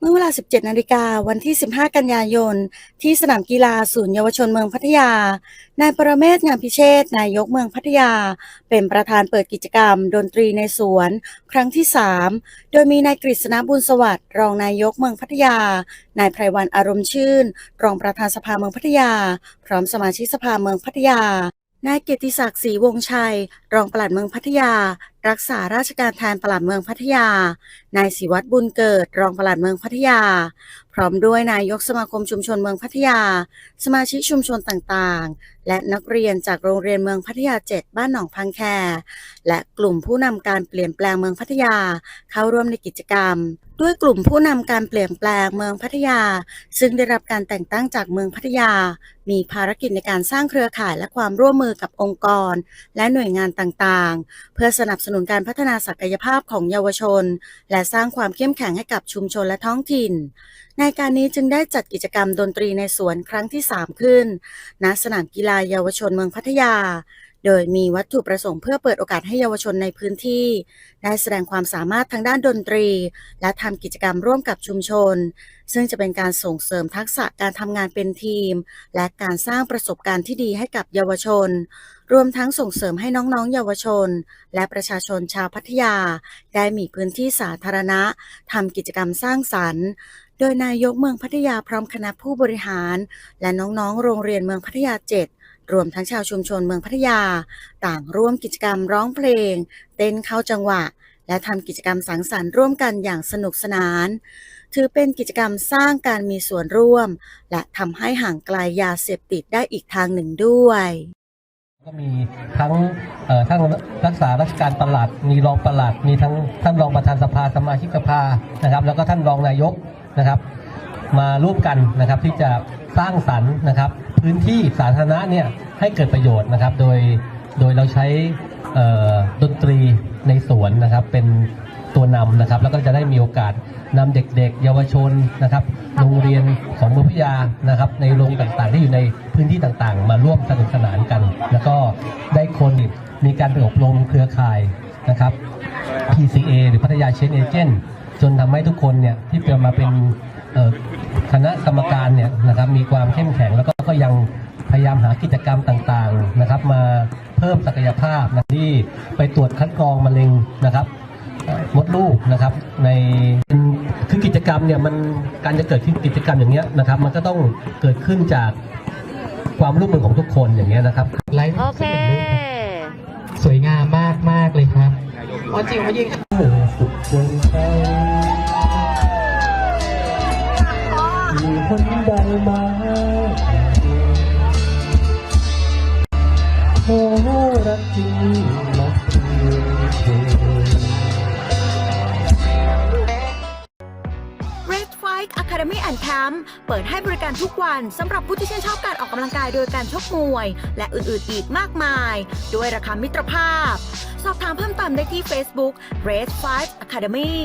เมื่อเวลา 17 นาฬิกาวันที่ 15 กันยายน ที่สนามกีฬาศูนย์เยาวชนเมืองพัทยา นายประเมศงามพิเชษฐ์นายกเมืองพัทยา เป็นประธานเปิดกิจกรรม ดนตรีในสวน ครั้งที่ 3 โดยมีนายกฤษณบุญสวัสดิ์รองนายกเมืองพัทยา นายไพรวันอารมณ์ชื่น รองประธานสภาเมืองพัทยา พร้อมสมาชิกสภาเมืองพัทยานายเกียรติศักดิ์ศรีวงศ์ชัย รองปลัดเมืองพัทยา รักษาราชการแทนปลัดเมืองพัทยา นายศิวัตรบุญเกิด รองปลัดเมืองพัทยา ร้อมด้วยนายกสมาคมชุมชนเมืองพัทยา สมาชิกชุมชนต่างๆ และนักเรียนจากโรงเรียนเมืองพัทยา7บ้านหนองพังแค และกลุ่มผู้นำการเปลี่ยนแปลงเมืองพัทยาเข้าร่วมในกิจกรรม ด้วยกลุ่มผู้นำการเปลี่ยนแปลงเมืองพัทยา ซึ่งได้รับการแต่งตั้งจากเมืองพัทยา มีภารกิจในการสร้างเครือข่ายและความร่วมมือกับองค์กร และหน่วยงานต่างๆ เพื่อสนับสนุนการพัฒนาศักยภาพของเยาวชน และสร้างความเข้มแข็งให้กับชุมชนและท้องถิ่นในการนี้จึงได้จัดกิจกรรมดนตรีในสวนครั้งที่ 3 ขึ้น ณ สนามกีฬาเยาวชนเมืองพัทยา โดยมีวัตถุประสงค์เพื่อเปิดโอกาสให้เยาวชนในพื้นที่ ได้แสดงความสามารถทางด้านดนตรี และทำกิจกรรมร่วมกับชุมชน ซึ่งจะเป็นการส่งเสริมทักษะการทำงานเป็นทีม และการสร้างประสบการณ์ที่ดีให้กับเยาวชน รวมทั้งส่งเสริมให้น้องๆ เยาวชน และประชาชนชาวพัทยา ได้มีพื้นที่สาธารณะทำกิจกรรมสร้างสรรค์โดยนายกเมืองพัทยาพร้อมคณะผู้บริหาร และน้องๆ โรงเรียนเมืองพัทยา7 รวมทั้งชาวชุมชนเมืองพัทยา ต่างร่วมกิจกรรมร้องเพลง เต้นเข้าจังหวะ และทำกิจกรรมสังสรรค์ร่วมกันอย่างสนุกสนาน ถือเป็นกิจกรรมสร้างการมีส่วนร่วม และทำให้ห่างไกลยาเสพติดได้อีกทางหนึ่งด้วยก็มีทั้งท่านรักษาราชการประหลัด มีรองประหลัด มีทั้งท่านรองประธานสภาสมาชิกสภานะครับ แล้วก็ท่านรองนายกนะครับ มาร่วมกันนะครับที่จะสร้างสรรค์นะครับ พื้นที่สาธารณะเนี่ยให้เกิดประโยชน์นะครับ โดยโดยเราใช้ดนตรีในสวนนะครับเป็นตัวนำนะครับ แล้วก็จะได้มีโอกาสนำเด็กๆ เยาวชนนะครับ โรงเรียนของเมืองพิยานะครับ ในโรงต่างๆ ที่อยู่ในพื้นที่ต่างๆ มาร่วมสนุกสนานกัน แล้วก็ได้คนมีการไปอบรมเครือข่ายนะครับ PCA หรือพัทยาเชนเอเจนต์จนทำให้ทุกคนเนี่ยที่เกิดมาเป็น คณะกรรมการเนี่ยนะครับมีความเข้มแข็งแล้วก็ก็ยังพยายามหากิจกรรมต่างๆนะครับ มาเพิ่มศักยภาพนะที่ไปตรวจคัดกรองมะเร็งนะครับเอ่อมดลูกนะครับในคือกิจกรรมเนี่ยมันการจะเกิดขึ้นกิจกรรมอย่างเงี้ยนะครับมันก็ต้องเกิดขึ้นจากความร่วมมือของทุกคนอย่างเงี้ยนะครับไลฟ์โอเคสวยงามมากมากๆเลยครับอ๋อจริงมายิงสุขเกิ มีคนใดมาโอ้รักจริงรักเพียงเธอ Red Fight Academy and Camp เปิดให้บริการทุกวันสำหรับผู้ที่ชื่นชอบการออกกำลังกายโดยการชกมวย และอื่นๆอีกมากมาย ด้วยราคามิตรภาพ สอบถามเพิ่มเติมได้ที่ Facebook Red Fight Academy